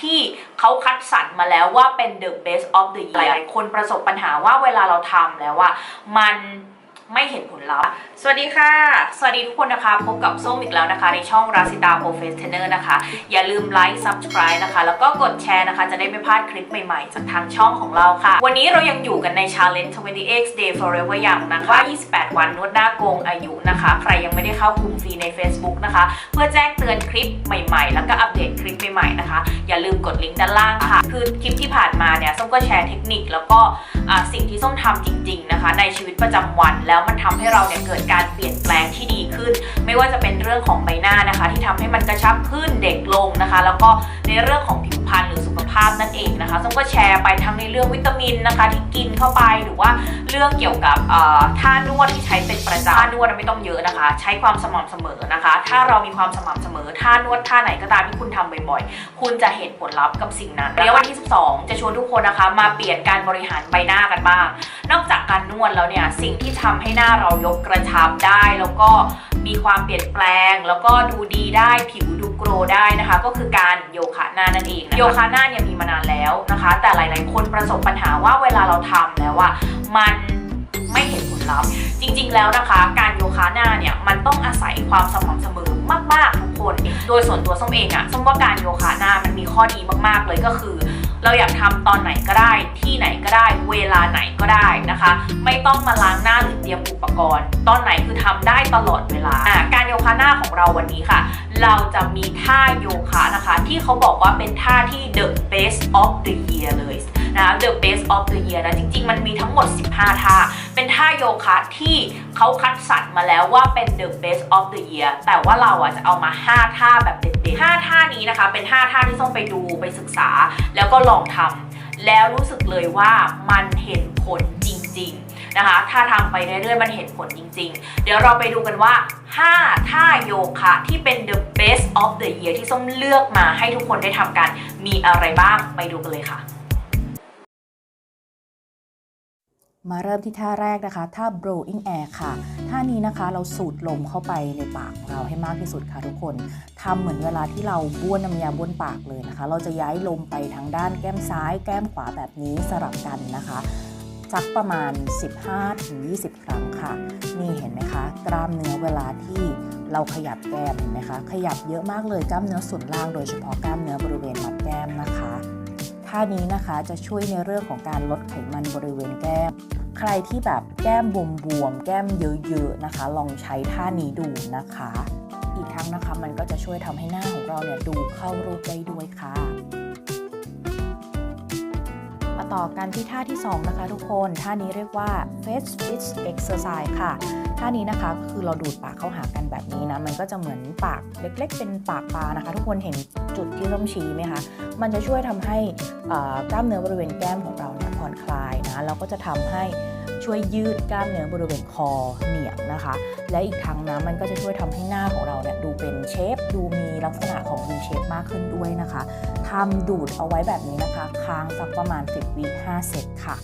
ที่เขาคัดสรรมาแล้วว่าเป็น the best of the year หลายๆคนประสบปัญหาว่าเวลาเราทำแล้วว่ามัน ไม่เห็นผลลัพธ์ สวัสดีค่ะ สวัสดีทุกคนนะคะ พบกับส้มอีกแล้วนะคะ ในช่องราซิตาโปรเฟสเทนเนอร์นะคะ อย่าลืมไลค์ subscribe นะคะ แล้วก็กดแชร์นะคะ จะได้ไม่พลาดคลิปใหม่ๆ จากทางช่องของเราค่ะ วันนี้เรายังอยู่กันใน Challenge 28 Day Forever Young นะคะ 28 วันนวดหน้าโกงอายุนะคะ ใครยังไม่ได้เข้ากลุ่มฟรีใน Facebook นะคะ เพื่อแจ้งเตือนคลิปใหม่ๆ แล้วก็อัปเดตคลิปใหม่ๆนะคะ อย่าลืมกดลิงก์ด้านล่างค่ะ คือคลิปที่ผ่านมาเนี่ยส้มก็แชร์เทคนิคแล้วก็สิ่งที่ส้มทำจริง ๆนะคะ ในชีวิตประจำวันแล้วแล้วมันทำให้เราเนี่ยเกิดการเปลี่ยนแปลงที่ดีขึ้น ไม่ว่าจะเป็นเรื่องของใบหน้านะคะ ที่ทำให้มันกระชับขึ้นเด็กลงนะคะ แล้วก็ในเรื่องของผิว พรรณหรือสุขภาพนั่นเองนะคะส้มก็แชร์ไปทั้งในเรื่องวิตามินนะคะ ที่กินเข้าไปหรือว่าเรื่องเกี่ยวกับท่านวดที่ใช้เป็นประจำท่านวดไม่ต้องเยอะนะคะ ใช้ความสม่ำเสมอนะคะ ถ้าเรามีความสม่ำเสมอท่านวดท่าไหนก็ตามที่คุณทำบ่อยๆ คุณจะเห็นผลลัพธ์กับสิ่งนั้นแล้ววันที่ 12 จะชวนทุกคนนะคะ มาเปลี่ยนการบริหารใบหน้ากันบ้าง นอกจากการนวดแล้วเนี่ยสิ่งที่ทำให้หน้าเรายกกระชับได้ แล้วก็มีความเปลี่ยนแปลง แล้วก็ดูดีได้ผิว รได้นะคะ ก็คือการโยคะหน้านั่นเองโยคะหน้าเนี่ยมีมานานแล้วนะคะ แต่หลาย ๆ คนประสบปัญหาว่าเวลาเราทำแล้วว่ามันไม่เห็นผลลัพธ์จริง ๆ แล้วนะคะ การโยคะหน้าเนี่ยมันต้องอาศัยความสม่ำเสมอมาก ๆ ทุกคน โดยส่วนตัวส้มเองอะส้มว่าการโยคะหน้ามันมีข้อดีมาก ๆ เลยก็คือ เราอยากทำตอนไหนก็ได้ ที่ไหนก็ได้ เวลาไหนก็ได้นะคะ ไม่ต้องมาล้างหน้าหรือเตรียมอุปกรณ์ ตอนไหนคือทำได้ตลอดเวลา การโยคะหน้าของเราวันนี้ค่ะ เราจะมีท่าโยคะนะคะ ที่เขาบอกว่าเป็นท่าที่ the best of the year เลยนะ the best of the year นะ จริง ๆ มันมีทั้งหมด 15 ท่า เป็นท่าโยคะที่เขาคัดสรรมาแล้วว่าเป็น the best of the year แต่ว่าเราอะจะเอามา 5 ท่าแบบเด็ดๆ5ท่านี้นะคะ เป็น 5 ท่าที่ต้องไปดูไปศึกษา แล้วก็ลองทำแล้วรู้สึกเลยว่ามันเห็นผลจริงๆนะคะ ถ้าทำไปเรื่อยๆมันเห็นผลจริง ๆ เดี๋ยวเราไปดูกันว่า 5 ท่าโยคะที่เป็น the best of the year ที่ส้มเลือกมาให้ทุกคนได้ทำกันมีอะไรบ้างไปดูกันเลยค่ะ มาเริ่มที่ท่าแรกนะคะ ท่า blowing air ค่ะ ท่านี้นะคะเราสูดลมเข้าไปในปากของเราให้มากที่สุดค่ะทุกคนทำเหมือนเวลาที่เราบ้วนน้ำยาบ้วนปากเลยนะคะ เราจะย้ายลมไปทางด้านแก้มซ้าย แก้มขวาแบบนี้สลับกันนะคะสักประมาณ 15-20 ครั้งค่ะ นี่เห็นไหมคะ กล้ามเนื้อเวลาที่เราขยับแก้มเห็นไหมคะ ขยับเยอะมากเลยกล้ามเนื้อส่วนล่างโดยเฉพาะกล้ามเนื้อบริเวณมัดแก้มนะคะท่านี้นะคะจะช่วยในเรื่องของการลดไขมันบริเวณแก้ม ใครที่แบบแก้มบวมๆแก้มเยอะๆนะคะ ลองใช้ท่านี้ดูนะคะ อีกทั้งนะคะมันก็จะช่วยทำให้หน้าของเราเนี่ยดูเข้ารูปได้ด้วยค่ะมาต่อกันที่ท่าที่ 2 นะคะทุกคน ท่านี้เรียกว่า face fit exercise ค่ะ ท่านี้นะคะคือเราดูดปากเข้าหากันแบบนี้นะ มันก็จะเหมือนปากเล็ก ๆ เป็นปากปลานะคะ ทุกคนเห็นจุดที่ร่มชี้ไหมคะ มันจะช่วยทำให้กล้ามเนื้อบริเวณแก้มของเรา แล้วก็จะทำให้ช่วยยืดกล้ามเนื้อบริเวณคอเหนียงนะคะ และอีกทั้งนะมันก็จะช่วยทำให้หน้าของเราเนี่ยดูเป็นเชฟดูมีลักษณะของวีเชฟมากขึ้นด้วยนะคะทำดูดเอาไว้แบบนี้นะคะ ค้างสักประมาณ 10วิ5เซตค่ะ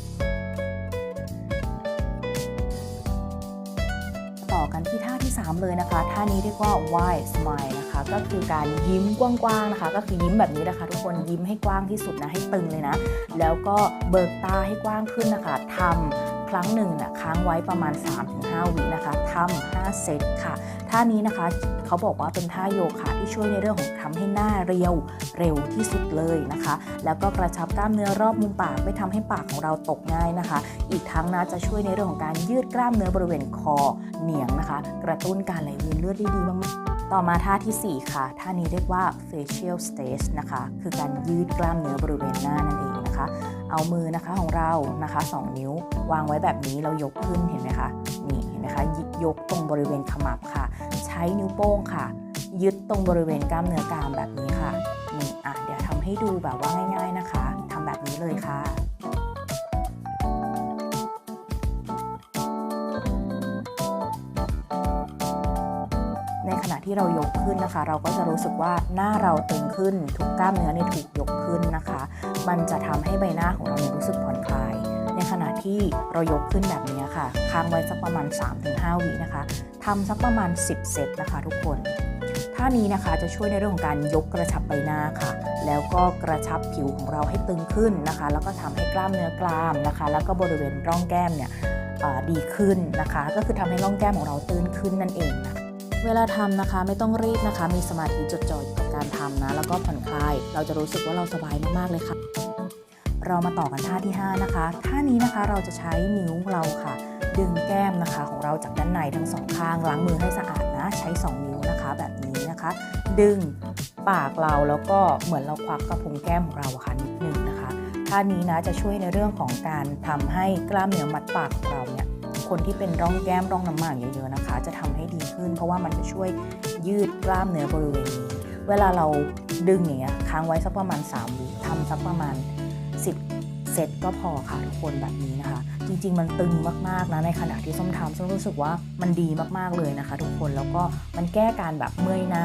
อกันที่ท่าที่ 3 เลยนะคะ ท่านี้เรียกว่า wide smile นะคะ ก็คือการยิ้มกว้างๆนะคะ ก็คือยิ้มแบบนี้นะคะทุกคนยิ้มให้กว้างที่สุดนะให้ตึงเลยนะ แล้วก็เบิกตาให้กว้างขึ้นนะคะทำ รั้งหนึ่งน่ะค้างไว้ประมาณ 3-5 วินะคะทำ5เซตค่ะ ท่านี้นะคะเขาบอกว่าเป็นท่าโยคะที่ช่วยในเรื่องของทำให้หน้าเรียวเร็วที่สุดเลยนะคะ แล้วก็กระชับกล้ามเนื้อรอบมุมปากไม่ทำให้ปากของเราตกง่ายนะคะ อีกทั้งนะจะช่วยในเรื่องของการยืดกล้ามเนื้อบริเวณคอเหนียงนะคะ กระตุ้นการไหลเวียนเลือดได้ดีมากๆต่อมาท่าทีสี่ 4 ค่ะ ท่านี้เรียกว่า facial stage นะคะ คือการยืดกล้ามเนื้อบริเวณหน้านั่นเอง นะคะ เอามือนะคะของเรานะคะ 2 นิ้ว วางไว้แบบนี้เรายกขึ้นเห็นไหมคะนี่เห็นไหมคะยยกตรงบริเวณขมับค่ะ ใช้นิ้วโป้งค่ะ ยึดตรงบริเวณกล้ามเนื้อกรามแบบนี้ค่ะนี่อะเดี๋ยวทำให้ดูแบบว่าง่าย ๆนะคะทำแบบนี้เลยค่ะ ที่เรายกขึ้นนะคะ เราก็จะรู้สึกว่าหน้าเราตึงขึ้น ทุกกล้ามเนื้อเนี่ยถูกยกขึ้นนะคะ มันจะทำให้ใบหน้าของเราเนี่ยรู้สึกผ่อนคลาย ในขณะที่เรายกขึ้นแบบนี้ค่ะ ค้างไว้สักประมาณ 3-5 วินะคะทำสักประมาณ 10 เซตนะคะทุกคนท่านี้นะคะจะช่วยในเรื่องของการยกกระชับใบหน้าค่ะ แล้วก็กระชับผิวของเราให้ตึงขึ้นนะคะ แล้วก็ทำให้กล้ามเนื้อกรามนะคะ แล้วก็บริเวณร่องแก้มเนี่ยดีขึ้นนะคะ ก็คือทำให้ร่องแก้มของเราตื้นขึ้นนั่นเองนะ เวลาทำนะคะไม่ต้องรีบนะคะ มีสมาธิจดจ่ออยู่กับการทำนะ แล้วก็ผ่อนคลาย เราจะรู้สึกว่าเราสบายมากๆเลยค่ะ เรามาต่อกันท่าที่ 5 นะคะ ท่านี้นะคะเราจะใช้นิ้วเราค่ะ ดึงแก้มนะคะ ของเราจากด้านในทั้งสองข้างล้างมือให้สะอาดนะ ใช้ 2 นิ้วนะคะ แบบนี้นะคะ ดึงปากเราแล้วก็เหมือนเราควักกระพุ้งแก้มของเราค่ะนิดนึงนะคะท่านี้นะจะช่วยในเรื่องของการทำให้กล้ามเนื้อมัดปากของเราเนี่ย คนที่เป็นร่องแก้มร่องน้ำหมากเยอะๆนะคะ จะทำให้ดีขึ้น เพราะว่ามันจะช่วยยืดกล้ามเนื้อบริเวณนี้ เวลาเราดึงอย่างเงี้ยค้างไว้สักประมาณ3วิทำสักประมาณ 10 เซตก็พอค่ะทุกคนแบบนี้นะคะ จริงๆ มันตึงมากๆนะในขณะที่ส้มทำส้มรู้สึกว่ามันดีมากๆเลยนะคะ ทุกคนแล้วก็มันแก้การแบบเมื่อยหน้า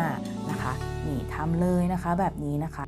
นะคะนี่ทำเลยนะคะแบบนี้นะคะ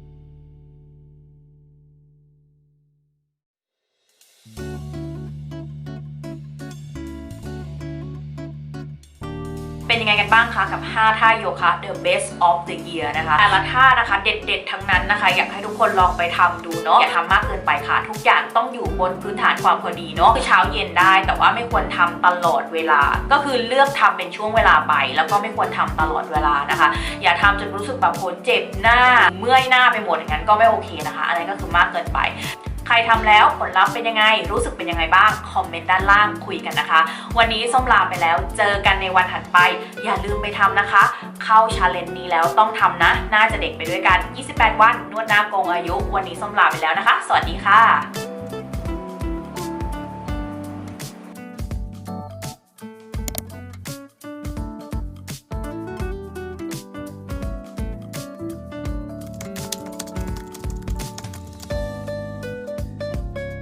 ไงกันบ้างคะกับ 5 ท่าโยคะ the best of the year นะคะแต่ละท่านะคะเด็ดๆ ทั้งนั้นนะคะ อยากให้ทุกคนลองไปทำดูเนาะอย่าทำมากเกินไปค่ะ ทุกอย่างต้องอยู่บนพื้นฐานความพอดีเนาะคือเช้าเย็นได้ แต่ว่าไม่ควรทำตลอดเวลา ก็คือเลือกทำเป็นช่วงเวลาไป แล้วก็ไม่ควรทำตลอดเวลานะคะ อย่าทำจนรู้สึกแบบโหเจ็บหน้าเมื่อยหน้าไปหมดอย่างนั้นก็ไม่โอเคนะคะอันนั้นก็คือมากเกินไป ใครทำแล้วผลลัพธ์เป็นยังไง รู้สึกเป็นยังไงบ้าง คอมเมนต์ด้านล่างคุยกันนะคะ วันนี้ส้มลาไปแล้ว เจอกันในวันถัดไป อย่าลืมไปทำนะคะ เข้าชาเลนจ์นี้แล้วต้องทำนะ น่าจะเด็กไปด้วยกัน 28 วัน นวดหน้าโกงอายุ วันนี้ส้มลาไปแล้วนะคะ สวัสดีค่ะ